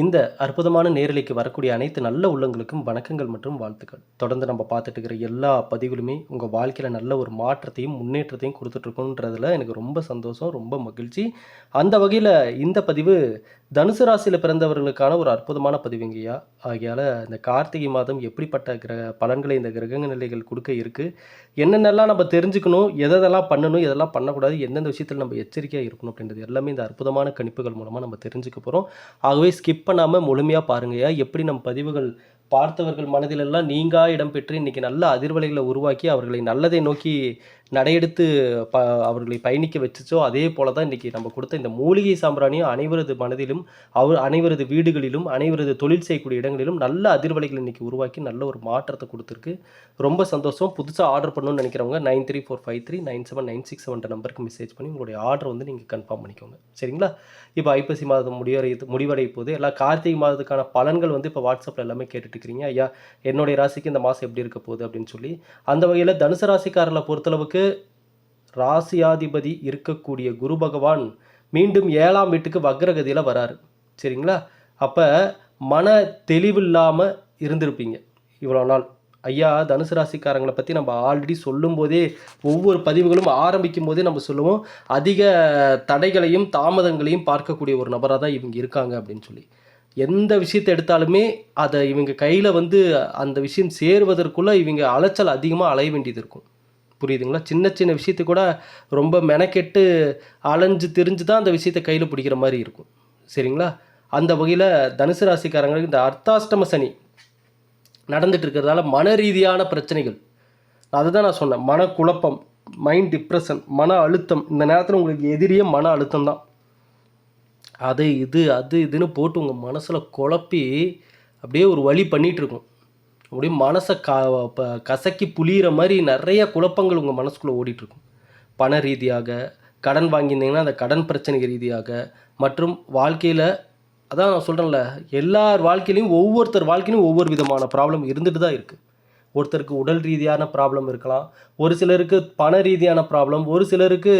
இந்த அற்புதமான நேரலைக்கு வரக்கூடிய அனைத்து நல்ல உள்ளங்களுக்கும் வணக்கங்கள் மற்றும் வாழ்த்துக்கள். தொடர்ந்து நம்ம பார்த்துட்டு இருக்கிற எல்லா பதிவுகளுமே உங்கள் வாழ்க்கையில் நல்ல ஒரு மாற்றத்தையும் முன்னேற்றத்தையும் கொடுத்துட்ருக்கோன்றதுல எனக்கு ரொம்ப சந்தோஷம் ரொம்ப மகிழ்ச்சி. அந்த வகையில் இந்த பதிவு தனுசு ராசியில் பிறந்தவர்களுக்கான ஒரு அற்புதமான பதிவுங்கய்யா ஆகையால் இந்த கார்த்திகை மாதம் எப்படிப்பட்ட கிரக பலன்களை இந்த கிரக நிலைகள் கொடுக்க இருக்குது என்னென்னலாம் நம்ம தெரிஞ்சுக்கணும் எதெல்லாம் பண்ணணும் எதெல்லாம் பண்ணக்கூடாது எந்தெந்த விஷயத்தில் நம்ம எச்சரிக்கையாக இருக்கணும் அப்படின்றது எல்லாமே இந்த அற்புதமான கணிப்புகள் மூலமாக நம்ம தெரிஞ்சுக்க போகிறோம் ஆகவே ஸ்கிப் பண்ணாமல் முழுமையாக பாருங்கய்யா எப்படி நம் பதிவுகள் பார்த்தவர்கள் மனதிலெல்லாம் நீங்கா இடம் பெற்று இன்றைக்கி நல்ல அதிர்வலைகளை உருவாக்கி அவர்களை நல்லதை நோக்கி நடையெடுத்து ப அவர்களை பயணிக்க வச்சுச்சோ அதே போல தான் இன்றைக்கி நம்ம கொடுத்த இந்த மூலிகை சாம்பிராணியும் அனைவரது மனதிலும் அவர் அனைவரது வீடுகளிலும் அனைவரது தொழில் செய்யக்கூடிய இடங்களிலும் நல்ல அதிர்வலைகள் இன்றைக்கி உருவாக்கி நல்ல ஒரு மாற்றத்தை கொடுத்துருக்கு. ரொம்ப சந்தோஷம். புதுசாக ஆர்டர் பண்ணணும்னு நினைக்கிறவங்க nine three four five three nine seven nine six seven நம்பருக்கு மெசேஜ் பண்ணி உங்களுடைய ஆர்டர் வந்து நீங்கள் கன்ஃபார்ம் பண்ணிக்கோங்க. சரிங்களா? இப்போ ஐப்பசி மாதம் முடிவடை முடிவடைய போது எல்லா கார்த்திகை மாதத்துக்கான பலன்கள் வந்து இப்போ வாட்ஸ்அப்பில் எல்லாமே கேட்டுட்டு இருக்கிறீங்க ஐயா என்னுடைய ராசிக்கு இந்த மாதம் எப்படி இருக்க போகுது அப்படின்னு சொல்லி அந்த வகையில் தனுசு ராசிக்காரர்களை பொறுத்தளவுக்கு ராசியாதிபதி இருக்கக்கூடிய குரு பகவான் மீண்டும் ஏழாம் வீட்டுக்கு வக்ரகதியில் வராரு. சரிங்களா? அப்போ மன தெளிவில்லாமல் இருந்திருப்பீங்க. இவ்வளோ நாள். ஐயா தனுசு ராசிக்காரங்களை பற்றி நம்ம ஆல்ரெடி சொல்லும்போதே ஒவ்வொரு பதிவுகளும் ஆரம்பிக்கும் போதே நம்ம சொல்லுவோம். அதிக தடைகளையும் தாமதங்களையும் பார்க்கக்கூடிய ஒரு நபராக தான் இவங்க இருக்காங்க அப்படின்னு சொல்லி. எந்த விஷயத்தை எடுத்தாலுமே அதை இவங்க கையில் வந்து அந்த விஷயம் சேருவதற்குள்ளே இவங்க அலைச்சல் அதிகமாக அலைய வேண்டியது இருக்கும். புரியுதுங்களா? சின்ன சின்ன விஷயத்தை கூட ரொம்ப மெனக்கெட்டு அலைஞ்சு திரிஞ்சு தான் அந்த விஷயத்தை கையில் பிடிக்கிற மாதிரி இருக்கும். சரிங்களா? அந்த வகையில் தனுசு ராசிக்காரங்களுக்கு இந்த அர்த்தாஷ்டம சனி நடந்துட்டு இருக்கிறதால மன ரீதியான பிரச்சனைகள். அதுதான் நான் சொன்னேன். மனக்குழப்பம் மைண்ட் டிப்ரெஷன் மன அழுத்தம். இந்த நேரத்தில் உங்களுக்கு எதிரியே மன அழுத்தம் தான். அது இது அது இதுன்னு போட்டு உங்கள் மனசில் குழப்பி அப்படியே ஒரு வழி பண்ணிகிட்ருக்கும் அப்படியே மனசை க ப- கசக்கி புளியிற மாதிரி நிறைய குழப்பங்கள் உங்கள் மனசுக்குள்ளே ஓடிட்டுருக்கும். பண ரீதியாக கடன் வாங்கியிருந்தீங்கன்னா அந்த கடன் பிரச்சனை ரீதியாக மற்றும் வாழ்க்கையில் அதான் நான் சொல்கிறேன்ல எல்லார் வாழ்க்கையிலையும் ஒவ்வொருத்தர் வாழ்க்கையிலும் ஒவ்வொரு விதமான ப்ராப்ளம் இருந்துட்டு தான் இருக்குது ஒருத்தருக்கு உடல் ரீதியான ப்ராப்ளம் இருக்கலாம் ஒரு சிலருக்கு பண ரீதியான ப்ராப்ளம் ஒரு சிலருக்கு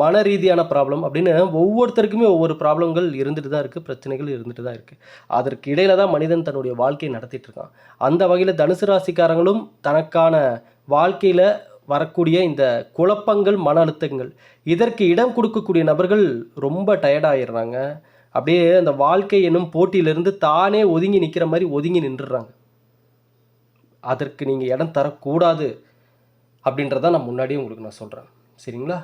மன ரீதியான ப்ராப்ளம் அப்படின்னு ஒவ்வொருத்தருக்குமே ஒவ்வொரு ப்ராப்ளங்கள் இருந்துட்டு தான் இருக்குது பிரச்சனைகள் இருந்துட்டு தான் இருக்குது அதற்கு இடையில தான் மனிதன் தன்னுடைய வாழ்க்கையை நடத்திட்டு இருக்கான். அந்த வகையில் தனுசு ராசிக்காரங்களும் தனக்கான வாழ்க்கையில் வரக்கூடிய இந்த குழப்பங்கள் மன அழுத்தங்கள் இதற்கு இடம் கொடுக்கக்கூடிய நபர்கள் ரொம்ப டயர்டாகிடுறாங்க அப்படியே அந்த வாழ்க்கை என்னும் போட்டியிலிருந்து தானே ஒதுங்கி நிற்கிற மாதிரி ஒதுங்கி நின்றுடுறாங்க. அதற்கு நீங்கள் இடம் தரக்கூடாது அப்படின்றத நான் முன்னாடியே உங்களுக்கு நான் சொல்கிறேன் சரிங்களா?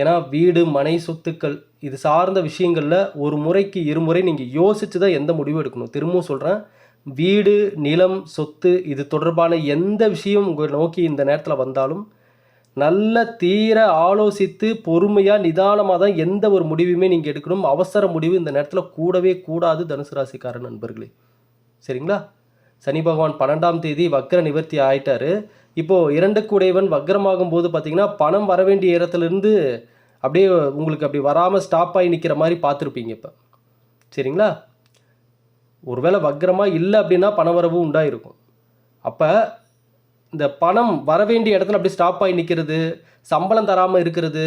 ஏன்னா வீடு மனை சொத்துக்கள் இது சார்ந்த விஷயங்களில் ஒரு முறைக்கு இருமுறை நீங்கள் யோசித்து தான் எந்த முடிவும் எடுக்கணும். திரும்பவும் சொல்கிறேன் வீடு நிலம் சொத்து இது தொடர்பான எந்த விஷயம் உங்களை நோக்கி இந்த நேரத்தில் வந்தாலும் நல்ல தீர ஆலோசித்து பொறுமையாக நிதானமாக தான் எந்த ஒரு முடிவுமே நீங்கள் எடுக்கணும். அவசர முடிவு இந்த நேரத்தில் கூடவே கூடாது தனுசு ராசிக்கார நண்பர்களே. சரிங்களா? சனி பகவான் பன்னெண்டாம் தேதி வக்ர நிவர்த்தி ஆயிட்டாரு. இப்போது இரண்டு கூடையவன் வக்ரமாகும் போது பார்த்திங்கன்னா பணம் வர வேண்டிய இடத்துலேருந்து அப்படியே உங்களுக்கு அப்படி வராமல் ஸ்டாப் ஆகி நிற்கிற மாதிரி பார்த்துருப்பீங்க இப்போ. சரிங்களா? ஒருவேளை வக்ரமாக இல்லை அப்படின்னா பணவரவு உண்டாயிருக்கும். அப்போ இந்த பணம் வர வேண்டிய இடத்துல அப்படி ஸ்டாப் ஆகி நிற்கிறது சம்பளம் தராமல் இருக்கிறது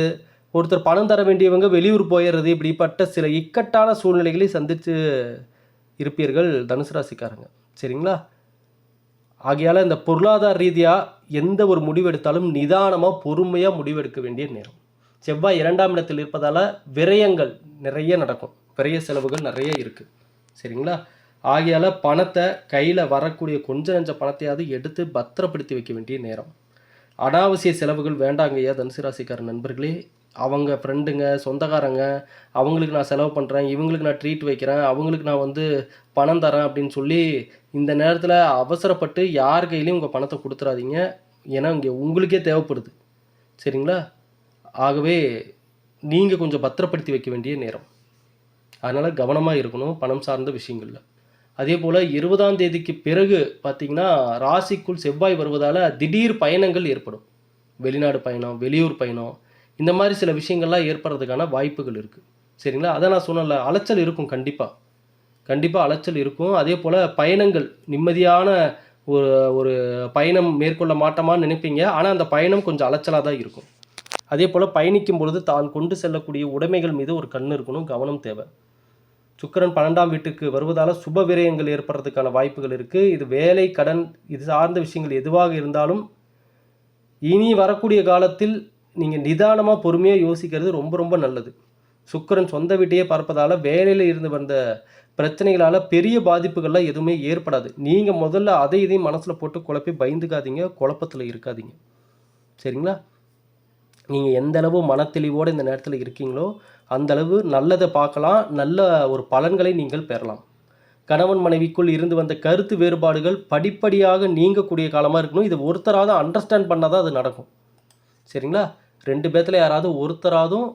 ஒருத்தர் பணம் தர வேண்டியவங்க வெளியூர் போயிடுறது இப்படிப்பட்ட சில இக்கட்டான சூழ்நிலைகளை சந்தித்து இருப்பீர்கள் தனுசு ராசிக்காரங்க. சரிங்களா? ஆகையால் இந்த பொருளாதார ரீதியாக எந்த ஒரு முடிவெடுத்தாலும் நிதானமாக பொறுமையாக முடிவெடுக்க வேண்டிய நேரம். செவ்வாய் இரண்டாம் இடத்தில் இருப்பதால் விரயங்கள் நிறைய நடக்கும். விரய செலவுகள் நிறைய இருக்குது சரிங்களா? ஆகையால் பணத்தை கையில் வரக்கூடிய கொஞ்ச நஞ்ச பணத்தையாவது எடுத்து பத்திரப்படுத்தி வைக்க வேண்டிய நேரம். அனாவசிய செலவுகள் வேண்டாங்கய்யா தனுசு ராசிக்கார நண்பர்களே. அவங்க ஃப்ரெண்டுங்க சொந்தக்காரங்க அவங்களுக்கு நான் செலவு பண்ணுறேன் இவங்களுக்கு நான் ட்ரீட் வைக்கிறேன் அவங்களுக்கு நான் வந்து பணம் தரேன் அப்படின்னு சொல்லி இந்த நேரத்தில் அவசரப்பட்டு யார் கையிலையும் உங்கள் பணத்தை கொடுத்துறாதீங்க. ஏன்னா இங்கே உங்களுக்கே தேவைப்படுது. சரிங்களா? ஆகவே நீங்கள் கொஞ்சம் பத்திரப்படுத்தி வைக்க வேண்டிய நேரம். அதனால் கவனமாக இருக்கணும் பணம் சார்ந்த விஷயங்களில். அதே போல் இருபதாம் தேதிக்கு பிறகு பார்த்திங்கன்னா ராசிக்குள் செவ்வாய் வருவதால் திடீர் பயணங்கள் ஏற்படும். வெளிநாடு பயணம் வெளியூர் பயணம் இந்த மாதிரி சில விஷயங்கள்லாம் ஏற்படுறதுக்கான வாய்ப்புகள் இருக்குது சரிங்களா? அதை நான் சொன்னல அலைச்சல் இருக்கும் கண்டிப்பாக கண்டிப்பாக அலைச்சல் இருக்கும். அதே போல் பயணங்கள் நிம்மதியான ஒரு ஒரு பயணம் மேற்கொள்ள மாட்டோமான்னு நினைப்பீங்க. ஆனால் அந்த பயணம் கொஞ்சம் அலைச்சலாக தான் இருக்கும். அதே போல் பயணிக்கும் பொழுது தான் கொண்டு செல்லக்கூடிய உடைமைகள் மீது ஒரு கண் இருக்கணும் கவனம் தேவை. சுக்கிரன் பன்னெண்டாம் வீட்டுக்கு வருவதால் சுப விரயங்கள் ஏற்படுறதுக்கான வாய்ப்புகள் இருக்குது இது வேலை கடன் இது சார்ந்த விஷயங்கள் எதுவாக இருந்தாலும் இனி வரக்கூடிய காலத்தில் நீங்கள் நிதானமாக பொறுமையாக யோசிக்கிறது ரொம்ப ரொம்ப நல்லது. சுக்கரன் சொந்த வீட்டையே பார்ப்பதால் வேலையில் இருந்து வந்த பிரச்சனைகளால் பெரிய பாதிப்புகள்லாம் எதுவுமே ஏற்படாது. நீங்கள் முதல்ல அதை இதையும் மனசில் போட்டு குழப்பி பயந்துக்காதீங்க குழப்பத்தில் இருக்காதீங்க. சரிங்களா? நீங்கள் எந்த அளவு மனத்தெளிவோடு இந்த நேரத்தில் இருக்கீங்களோ அந்த அளவு நல்லதை பார்க்கலாம் நல்ல ஒரு பலன்களை நீங்கள் பெறலாம். கணவன் மனைவிக்குள் இருந்து வந்த கருத்து வேறுபாடுகள் படிப்படியாக நீங்கக்கூடிய காலமாக இருக்கணும். இது ஒருத்தராவது அண்டர்ஸ்டாண்ட் பண்ணால் தான் அது நடக்கும். சரிங்களா? ரெண்டு பேர்த்தில் யாராவது ஒருத்தராதும்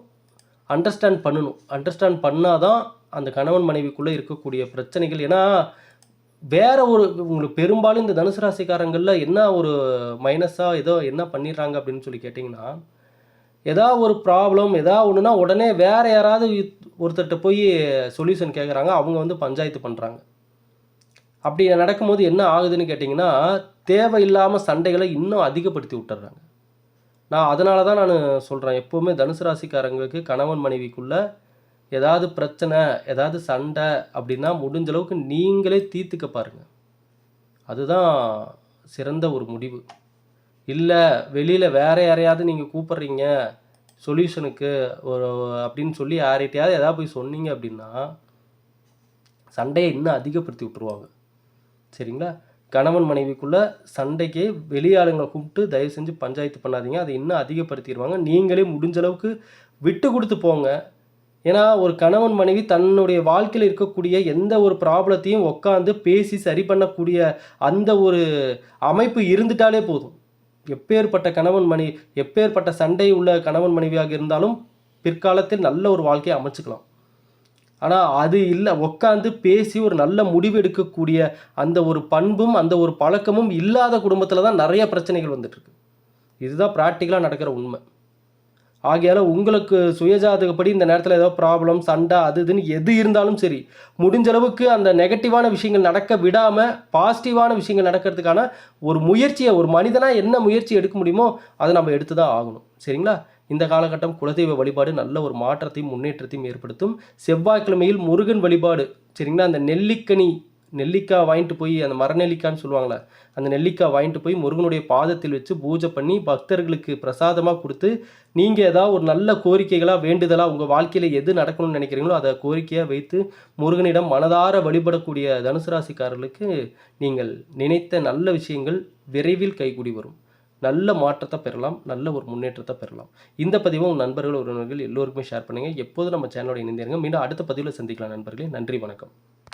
அண்டர்ஸ்டாண்ட் பண்ணணும். அண்டர்ஸ்டாண்ட் பண்ணால் தான் அந்த கணவன் மனைவிக்குள்ளே இருக்கக்கூடிய பிரச்சனைகள். ஏன்னா வேற ஒரு உங்களுக்கு பெரும்பாலும் இந்த தனுசு ராசிக்காரங்களில் என்ன ஒரு மைனஸாக ஏதோ என்ன பண்ணிடுறாங்க அப்படின்னு சொல்லி கேட்டிங்கன்னா ஏதா ஒரு ப்ராப்ளம் ஏதா ஒன்றுனா உடனே வேறு யாராவது ஒருத்தர்கிட்ட போய் சொல்யூஷன் கேட்குறாங்க அவங்க வந்து பஞ்சாயத்து பண்ணுறாங்க அப்படி நடக்கும்போது என்ன ஆகுதுன்னு கேட்டிங்கன்னா தேவையில்லாமல் சண்டைகளை இன்னும் அதிகப்படுத்தி விட்டுறாங்க. நான் அதனால தான் நான் சொல்கிறேன் எப்போவுமே தனுசு ராசிக்காரங்களுக்கு கணவன் மனைவிக்குள்ள ஏதாவது பிரச்சனை ஏதாவது சண்டை அப்படின்னா முடிஞ்ச அளவுக்கு நீங்களே தீர்த்துக்க பாருங்கள் அதுதான் சிறந்த ஒரு முடிவு. இல்லை வெளியில் வேற யாரையாவது நீங்கள் கூப்பிட்றீங்க சொல்யூஷனுக்கு ஒரு அப்படின்னு சொல்லி யார்கிட்டையாவது எதாவது போய் சொன்னீங்க அப்படின்னா சண்டையை இன்னும் அதிகப்படுத்தி விட்ருவாங்க சரிங்களா? கணவன் மனைவிக்குள்ள சண்டைக்கு வெளியாளுங்களை கூப்பிட்டு தயவு செஞ்சு பஞ்சாயத்து பண்ணாதீங்க. அதை இன்னும் அதிகப்படுத்திடுவாங்க. நீங்களே முடிஞ்ச அளவுக்கு விட்டு கொடுத்து போங்க. ஏன்னா ஒரு கணவன் மனைவி தன்னுடைய வாழ்க்கையில் இருக்கக்கூடிய எந்த ஒரு ப்ராப்ளத்தையும் உட்காந்து பேசி சரி பண்ணக்கூடிய அந்த ஒரு அமைப்பு இருந்துட்டாலே போதும். எப்பேற்பட்ட கணவன் மனைவி எப்பேற்பட்ட சண்டை உள்ள கணவன் மனைவியாக இருந்தாலும் பிற்காலத்தில் நல்ல ஒரு வாழ்க்கையை அமைச்சுக்கலாம். ஆனால் அது இல்லை. உட்காந்து பேசி ஒரு நல்ல முடிவு எடுக்கக்கூடிய அந்த ஒரு பண்பும் அந்த ஒரு பழக்கமும் இல்லாத குடும்பத்தில் தான் நிறைய பிரச்சனைகள் வந்துட்டுருக்கு. இதுதான் ப்ராக்டிக்கலாக நடக்கிற உண்மை. ஆகையால் உங்களுக்கு சுயஜாதகப்படி இந்த நேரத்தில் ஏதோ ப்ராப்ளம் சண்டை அது இதுன்னு எது இருந்தாலும் சரி முடிஞ்ச அளவுக்கு அந்த நெகட்டிவான விஷயங்கள் நடக்க விடாமல் பாசிட்டிவான விஷயங்கள் நடக்கிறதுக்கான ஒரு முயற்சியை ஒரு மனிதனாக என்ன முயற்சி எடுக்க முடியுமோ அதை நம்ம எடுத்து தான் ஆகணும். சரிங்களா? இந்த காலகட்டம் குலதெய்வ வழிபாடு நல்ல ஒரு மாற்றத்தையும் முன்னேற்றத்தையும் ஏற்படுத்தும். செவ்வாய்க்கிழமையில் முருகன் வழிபாடு. சரிங்களா? அந்த நெல்லிக்கனி நெல்லிக்காய் வாங்கிட்டு போய் அந்த மரநெல்லிக்கான்னு சொல்லுவாங்களே அந்த நெல்லிக்காய் வாங்கிட்டு போய் முருகனுடைய பாதத்தில் வச்சு பூஜை பண்ணி பக்தர்களுக்கு பிரசாதமாக கொடுத்து நீங்கள் ஏதாவது ஒரு நல்ல கோரிக்கைகளாக வேண்டுதலாக உங்கள் வாழ்க்கையில் எது நடக்கணும்னு நினைக்கிறீங்களோ அதை கோரிக்கையாக வைத்து முருகனிடம் மனதார வழிபடக்கூடிய தனுசு ராசிக்காரர்களுக்கு நீங்கள் நினைத்த நல்ல விஷயங்கள் விரைவில் கைகூடி வரும். நல்ல மாற்றத்தை பெறலாம் நல்ல ஒரு முன்னேற்றத்தை பெறலாம். இந்த பதிவை உங்கள் நண்பர்கள் உறவினர்கள் எல்லோருக்குமே ஷேர் பண்ணுங்கள் எப்போதும் நம்ம சேனலோட இணைந்திருங்க. மீண்டும் அடுத்த பதிவில் சந்திக்கலாம் நண்பர்களே. நன்றி வணக்கம்.